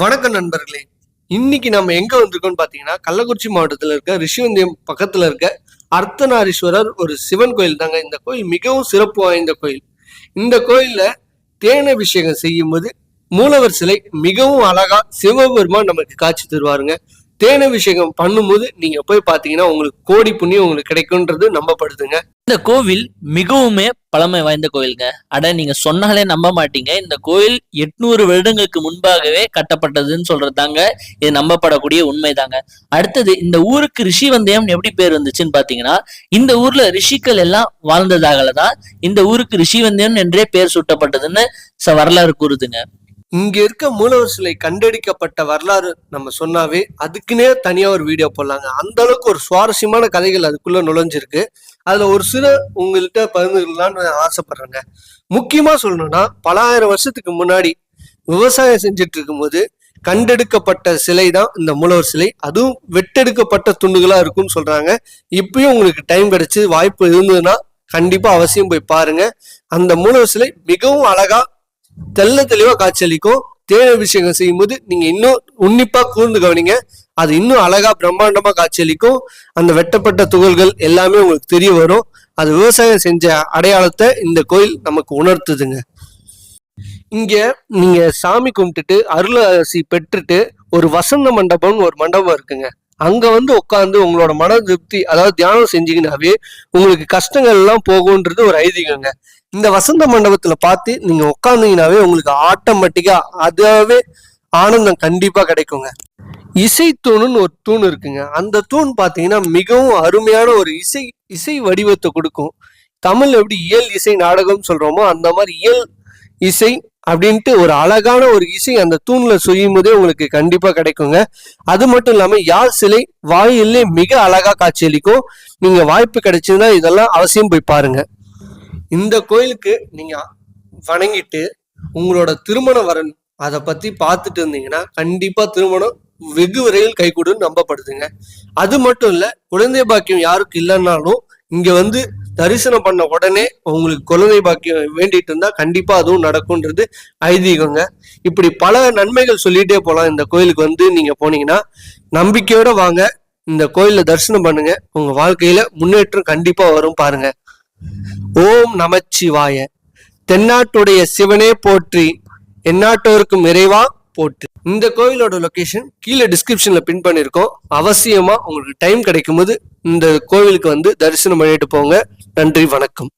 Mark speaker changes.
Speaker 1: வணக்கம் நண்பர்களே. இன்னைக்கு நம்ம எங்க வந்திருக்கோம்னு பாத்தீங்கன்னா கள்ளக்குறிச்சி மாவட்டத்தில் இருக்க ரிஷிவந்தியம் பக்கத்துல இருக்க அர்த்தநாரீஸ்வரர் ஒரு சிவன் கோயில் தாங்க. இந்த கோயில் மிகவும் சிறப்பு வாய்ந்த கோயில். இந்த கோயில்ல தேனபிஷேகம் செய்யும் போது மூலவர் சிலை மிகவும் அழகா சிவபெருமான் நமக்கு காட்சி தருவாருங்க. தேனபிஷேகம் பண்ணும்போது நீங்க போய் பாத்தீங்கன்னா உங்களுக்கு கோடி புண்ணியம் உங்களுக்கு கிடைக்கும்ன்றது நம்பப்படுதுங்க.
Speaker 2: இந்த கோவில் மிகவுமே பழமை வாய்ந்த கோவிலுங்க. அட நீங்க சொன்னாலே நம்ப மாட்டீங்க. இந்த கோயில் எட்நூறு வருடங்களுக்கு முன்பாகவே கட்டப்பட்டதுன்னு சொல்றது தாங்க இது நம்பப்படக்கூடிய உண்மைதாங்க. அடுத்தது இந்த ஊருக்கு ரிஷி வந்தயம் எப்படி பேர் வந்துச்சுன்னு பாத்தீங்கன்னா இந்த ஊர்ல ரிஷிகள் எல்லாம் வாழ்ந்ததாகல தான் இந்த ஊருக்கு ரிஷி வந்தயம் என்றே பேர் சூட்டப்பட்டதுன்னு வரலாறு கூறுதுங்க.
Speaker 1: இங்க இருக்க மூலவர் சிலை கண்டெடுக்கப்பட்ட வரலாறு நம்ம சொன்னாவே அதுக்குன்னே தனியா ஒரு வீடியோ போடலாங்க. அந்த அளவுக்கு ஒரு சுவாரஸ்யமான கதைகள் அதுக்குள்ள நுழைஞ்சிருக்கு. அதுல ஒரு சில உங்கள்கிட்ட பகிர்ந்துக்கலாம்னு ஆசைப்படுறேங்க. முக்கியமா சொல்லணும்னா பல ஆயிரம் வருஷத்துக்கு முன்னாடி விவசாயம் செஞ்சுட்டு இருக்கும்போது கண்டெடுக்கப்பட்ட சிலை தான் இந்த மூலவர் சிலை. அதுவும் வெட்டெடுக்கப்பட்ட துண்டுகளா இருக்கும்னு சொல்றாங்க. இப்பயும் உங்களுக்கு டைம் கிடைச்சு வாய்ப்பு இருந்ததுன்னா கண்டிப்பா அவசியம் போய் பாருங்க. அந்த மூலவர் சிலை மிகவும் அழகா தெல்ல தெளிவா காட்சியளிக்கும். தேர் அபிஷேகம் செய்யும்போது நீங்க இன்னும் உன்னிப்பா கூர்ந்து கவனிங்க. அது இன்னும் அழகா பிரம்மாண்டமா காட்சியளிக்கும். அந்த வெட்டப்பட்ட துகள்கள் எல்லாமே உங்களுக்கு தெரிய வரும். அது விவசாயம் செஞ்ச அடையாளத்தை இந்த கோயில் நமக்கு உணர்த்துதுங்க. இங்க நீங்க சாமி கும்பிட்டுட்டு அருளாசி பெற்றுட்டு ஒரு வசந்த மண்டபம்னு ஒரு மண்டபம் இருக்குங்க. அங்க வந்து உட்காந்து உங்களோட மன திருப்தி அதாவது தியானம் செஞ்சீங்கன்னாவே உங்களுக்கு கஷ்டங்கள் எல்லாம் போகும்ன்றது ஒரு ஐதீகங்க. இந்த வசந்த மண்டபத்துல பார்த்து நீங்க உட்காந்தீங்கன்னாவே உங்களுக்கு ஆட்டோமேட்டிக்கா அதாவே ஆனந்தம் கண்டிப்பா கிடைக்குங்க. இசை தூணுன்னு ஒரு தூண் இருக்குங்க. அந்த தூண் பாத்தீங்கன்னா மிகவும் அருமையான ஒரு இசை இசை வடிவத்தை கொடுக்கும். தமிழ் எப்படி இயல் இசை நாடகம் சொல்றோமோ அந்த மாதிரி இயல் இசை அப்படின்ட்டு ஒரு அழகான ஒரு இசை அந்த தூண்ல செய்யும் போதே உங்களுக்கு கண்டிப்பா கிடைக்குங்க. அது மட்டும் இல்லாம யாழ் சிலை வாயிலே மிக அழகா காட்சியளிக்கும். நீங்க வாய்ப்பு கிடைச்சதுன்னா இதெல்லாம் அவசியம் போய் பாருங்க. இந்த கோயிலுக்கு நீங்க வணங்கிட்டு உங்களோட திருமண வரன் அதை பத்தி பார்த்துட்டு இருந்தீங்கன்னா கண்டிப்பா திருமணம் வெகு விரைவில் கைகூடும் நம்பப்படுதுங்க. அது மட்டும் இல்ல குழந்தை பாக்கியம் யாருக்கு இல்லைன்னாலும் இங்க வந்து தரிசனம் பண்ண உடனே உங்களுக்கு குழந்தை பாக்கியம் வேண்டிட்டு இருந்தா கண்டிப்பா அதுவும் நடக்கும்ன்றது ஐதீகங்க. இப்படி பல நன்மைகள் சொல்லிட்டே போலாம். இந்த கோயிலுக்கு வந்து நீங்க போனீங்கன்னா நம்பிக்கையோட வாங்க. இந்த கோயில்ல தரிசனம் பண்ணுங்க. உங்க வாழ்க்கையில முன்னேற்றம் கண்டிப்பா வரும் பாருங்க. ஓம் நமச்சிவாய. தென்னாட்டுடைய சிவனே போற்றி. எந்நாட்டோருக்கும் இறைவா போற்றி. இந்த கோயிலோட லொக்கேஷன் கீழே டிஸ்கிரிப்ஷன்ல பின் பண்ணியிருக்கோம். அவசியமா உங்களுக்கு டைம் கிடைக்கும் போது இந்த கோவிலுக்கு வந்து தரிசனம் பண்ணிட்டு போங்க. நன்றி வணக்கம்.